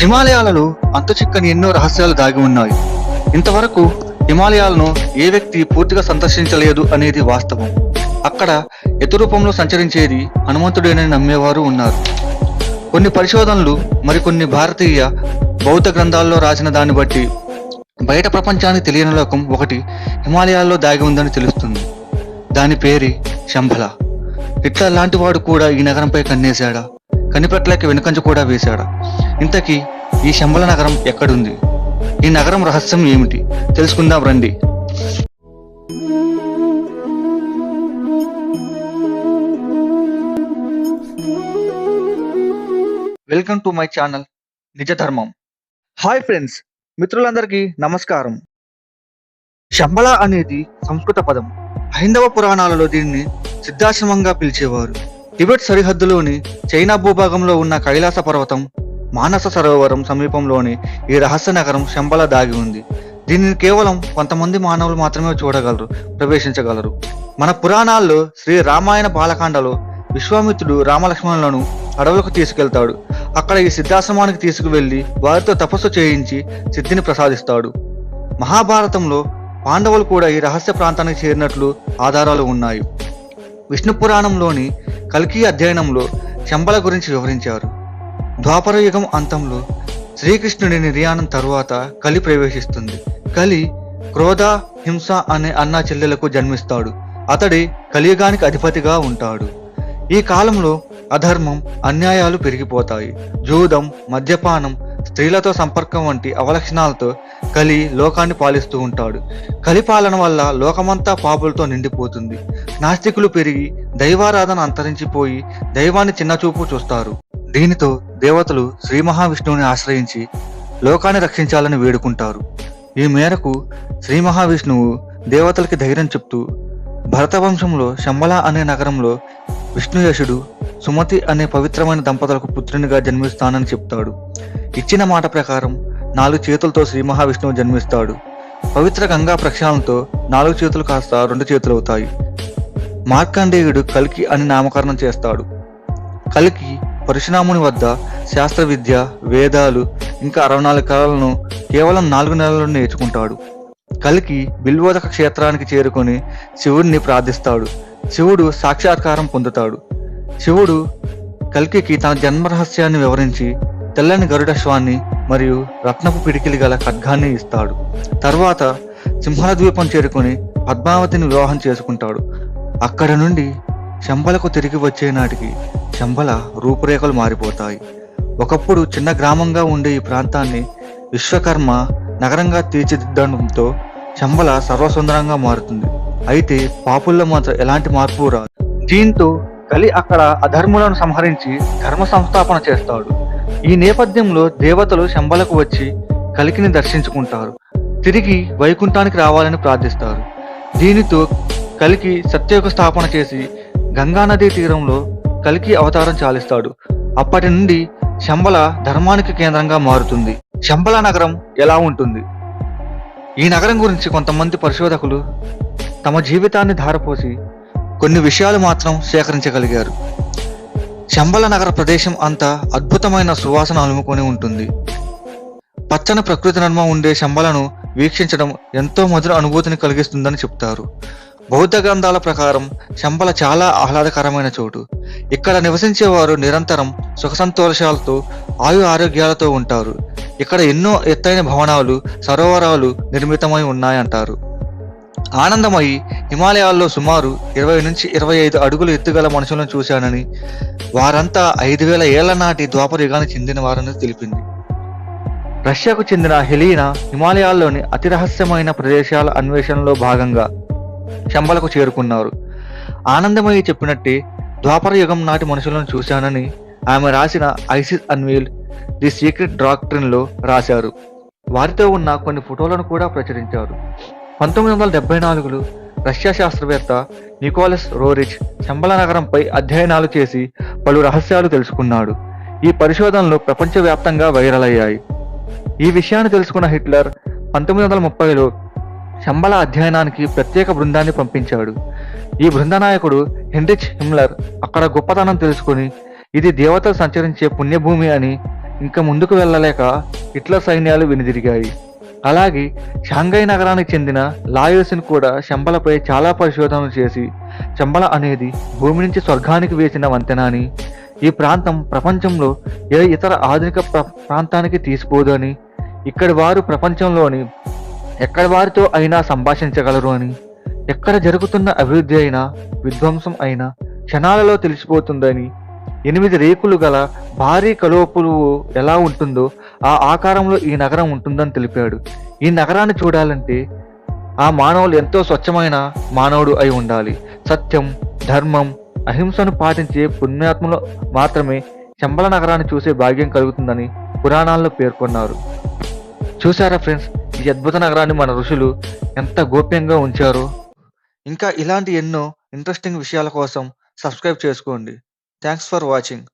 హిమాలయాలలో అంతుచిక్కని ఎన్నో రహస్యాలు దాగి ఉన్నాయి. ఇంతవరకు హిమాలయాలను ఏ వ్యక్తి పూర్తిగా సందర్శించలేదు అనేది వాస్తవం. అక్కడ ఎత్తు రూపంలో సంచరించేది హనుమంతుడేనని నమ్మేవారు ఉన్నారు. కొన్ని పరిశోధనలు మరికొన్ని భారతీయ బౌద్ధ గ్రంథాల్లో రాసిన దాన్ని బట్టి బయట ప్రపంచానికి తెలియని లోకం ఒకటి హిమాలయాల్లో దాగి ఉందని తెలుస్తుంది. దాని పేరే శంభల. హిట్లర్ లాంటి వాడు కూడా ఈ నగరంపై కన్నేశాడా? కనిపెట్టలేక వెనుకంజ కూడా వేశాడు. ఇంతకీ ఈ శంబల నగరం ఎక్కడుంది? ఈ నగరం రహస్యం ఏమిటి? తెలుసుకుందాం రండి. వెల్కమ్ టు మై ఛానల్ నిజ ధర్మం హాయ్ ఫ్రెండ్స్ మిత్రులందరికీ నమస్కారం. శంబల అనేది సంస్కృత పదం. హైందవ పురాణాలలో దీన్ని సిద్ధాశ్రమంగా పిలిచేవారు. టిబెట్ సరిహద్దులోని చైనా భూభాగంలో ఉన్న కైలాస పర్వతం మానస సరోవరం సమీపంలోని ఈ రహస్య నగరం శంబల దాగి ఉంది. దీనిని కేవలం కొంతమంది మానవులు మాత్రమే చూడగలరు ప్రవేశించగలరు. మన పురాణాల్లో శ్రీ రామాయణ బాలకాండలో విశ్వామిత్రుడు రామలక్ష్మణులను అడవులకు తీసుకెళ్తాడు. అక్కడ ఈ సిద్ధాశ్రమానికి తీసుకువెళ్ళి వారితో తపస్సు చేయించి సిద్ధిని ప్రసాదిస్తాడు. మహాభారతంలో పాండవులు కూడా ఈ రహస్య ప్రాంతానికి చేరినట్లు ఆధారాలు ఉన్నాయి. విష్ణు పురాణంలోని కల్కి అధ్యయనంలో శంబల గురించి వివరించారు. ద్వాపర యుగం అంతంలో శ్రీకృష్ణుడి నిర్యాణం తరువాత కలి ప్రవేశిస్తుంది. కలి క్రోధ హింస అనే అన్నా చెల్లెలకు జన్మిస్తాడు. అతడి కలియుగానికి అధిపతిగా ఉంటాడు. ఈ కాలంలో అధర్మం అన్యాయాలు పెరిగిపోతాయి. జూదం మద్యపానం స్త్రీలతో సంపర్కం వంటి అవలక్షణాలతో కలి లోకాన్ని పాలిస్తూ ఉంటాడు. కలి పాలన వల్ల లోకమంతా పాపులతో నిండిపోతుంది. నాస్తికులు పెరిగి దైవారాధన అంతరించిపోయి దైవాన్ని చిన్నచూపు చూస్తారు. దీనితో దేవతలు శ్రీ మహావిష్ణువుని ఆశ్రయించి లోకాన్ని రక్షించాలని వేడుకుంటారు. ఈ మేరకు శ్రీ మహావిష్ణువు దేవతలకి ధైర్యం చెప్తూ భరతవంశంలో శంబల అనే నగరంలో విష్ణుయశుడు సుమతి అనే పవిత్రమైన దంపతులకు పుత్రునిగా జన్మిస్తానని చెప్తాడు. ఇచ్చిన మాట ప్రకారం నాలుగు చేతులతో శ్రీ మహావిష్ణువు జన్మిస్తాడు. పవిత్ర గంగా ప్రక్షాళనతో నాలుగు చేతులు కాస్త రెండు చేతులు అవుతాయి మార్కండేయుడు కల్కి అని నామకరణం చేస్తాడు. కల్కి పరశురాముని వద్ద శాస్త్ర విద్య వేదాలు ఇంకా అరవై నాలుగు కళలను కేవలం నాలుగు నెలల్లో నేర్చుకుంటాడు. కలికి బిల్వోదక క్షేత్రానికి చేరుకొని శివుడిని ప్రార్థిస్తాడు. శివుడు సాక్షాత్కారం పొందుతాడు. శివుడు కల్కికి తన జన్మ రహస్యాన్ని వివరించి తెల్లని గరుడశ్వాన్ని మరియు రత్నపు పిడికిలి గల ఖడ్గాన్ని ఇస్తాడు. తర్వాత సింహల ద్వీపం పద్మావతిని వివాహం చేసుకుంటాడు. అక్కడ నుండి శంబలకు తిరిగి వచ్చే నాటికి శంబల రూపురేఖలు మారిపోతాయి. ఒకప్పుడు చిన్న గ్రామంగా ఉండే ఈ ప్రాంతాన్ని విశ్వకర్మ నగరంగా తీర్చిదిద్దడంతో శంబల సర్వసుందరంగా మారుతుంది. అయితే పాపుల్లో మాత్రం ఎలాంటి మార్పు రాదు. దీంతో కలి అక్కడ అధర్ములను సంహరించి ధర్మ సంస్థాపన చేస్తాడు. ఈ నేపథ్యంలో దేవతలు శంబలకు వచ్చి కలికిని దర్శించుకుంటారు. తిరిగి వైకుంఠానికి రావాలని ప్రార్థిస్తారు. దీనితో కలికి సత్యయుగ స్థాపన చేసి గంగానదీ తీరంలో కలికి అవతారం చాలిస్తాడు. అప్పటి నుండి శంబల ధర్మానికి కేంద్రంగా మారుతుంది. శంబల నగరం ఎలా ఉంటుంది? ఈ నగరం గురించి కొంతమంది పరిశోధకులు తమ జీవితాన్ని ధారపోసి కొన్ని విషయాలు మాత్రం సేకరించగలిగారు. శంబల నగర ప్రదేశం అంతా అద్భుతమైన సువాసన అలుముకొని ఉంటుంది. పచ్చని ప్రకృతి నడుమ ఉండే శంబలను వీక్షించడం ఎంతో మధుర అనుభూతిని కలిగిస్తుందని చెప్తారు. బౌద్ధ గ్రంథాల ప్రకారం శంబల చాలా ఆహ్లాదకరమైన చోటు. ఇక్కడ నివసించేవారు నిరంతరం సుఖ సంతోషాలతో ఆయు ఆరోగ్యాలతో ఉంటారు. ఇక్కడ ఎన్నో ఎత్తైన భవనాలు సరోవరాలు నిర్మితమై ఉన్నాయంటారు. ఆనందమయి హిమాలయాల్లో సుమారు ఇరవై నుంచి ఇరవై ఐదు అడుగులు ఎత్తుగల మనుషులను చూశానని వారంతా ఐదు వేల ఏళ్ళ నాటి ద్వాపర యుగానికి చెందిన వారని తెలిపింది. రష్యాకు చెందిన హెలీనా హిమాలయాల్లోని అతి రహస్యమైన ప్రదేశాల అన్వేషణలో భాగంగా శంబలకు చేరుకున్నారు. ఆనందమయ్య చెప్పినట్టే ద్వాపర యుగం నాటి మనుషులను చూశానని ఆమె రాసిన ఐసిస్ అన్వీల్ ది సీక్రెట్ డాక్ట్రిన్లో రాశారు. వారితో ఉన్న కొన్ని ఫోటోలను కూడా ప్రచురించారు. పంతొమ్మిది వందల డెబ్బై నాలుగులో రష్యా శాస్త్రవేత్త నికోలస్ రోరిచ్ శంబల నగరంపై అధ్యయనాలు చేసి పలు రహస్యాలు తెలుసుకున్నాడు. ఈ పరిశోధనలు ప్రపంచవ్యాప్తంగా వైరల్ అయ్యాయి. ఈ విషయాన్ని తెలుసుకున్న హిట్లర్ పంతొమ్మిది వందల ముప్పైలో శంబల అధ్యయనానికి ప్రత్యేక బృందాన్ని పంపించాడు. ఈ బృంద నాయకుడు హెన్రిచ్ హిమ్లర్ అక్కడ గొప్పతనం తెలుసుకుని ఇది దేవతలు సంచరించే పుణ్యభూమి అని ఇంకా ముందుకు వెళ్ళలేక హిట్లర్ సైన్యాలు వెనుదిరిగాయి. అలాగే షాంఘై నగరానికి చెందిన లాయోసిన్ కూడా శంబలపై చాలా పరిశోధనలు చేసి శంబల అనేది భూమి నుంచి స్వర్గానికి వేసిన వంతెన అని ఈ ప్రాంతం ప్రపంచంలో ఏ ఇతర ఆధునిక ప్రాంతానికి తీసిపోదు అని ఇక్కడి వారు ప్రపంచంలోని ఎక్కడి వారితో అయినా సంభాషించగలరు అని ఎక్కడ జరుగుతున్న అభివృద్ధి అయినా విధ్వంసం అయినా క్షణాలలో తెలిసిపోతుందని ఎనిమిది రేకులు గల భారీ కలువపులు ఎలా ఉంటుందో ఆ ఆకారంలో ఈ నగరం ఉంటుందని తెలిపాడు. ఈ నగరాన్ని చూడాలంటే ఆ మానవులు ఎంతో స్వచ్ఛమైన మానవుడు అయి ఉండాలి. సత్యం ధర్మం అహింసను పాటించే పుణ్యాత్మలో మాత్రమే శంబల నగరాన్ని చూసే భాగ్యం కలుగుతుందని పురాణాల్లో పేర్కొన్నారు. చూసారా ఫ్రెండ్స్ ఈ అద్భుత నగరాన్ని మన ఋషులు ఎంత గోప్యంగా ఉంచారో. ఇంకా ఇలాంటి ఎన్నో ఇంట్రెస్టింగ్ విషయాల కోసం సబ్స్క్రైబ్ చేసుకోండి. thanks for watching.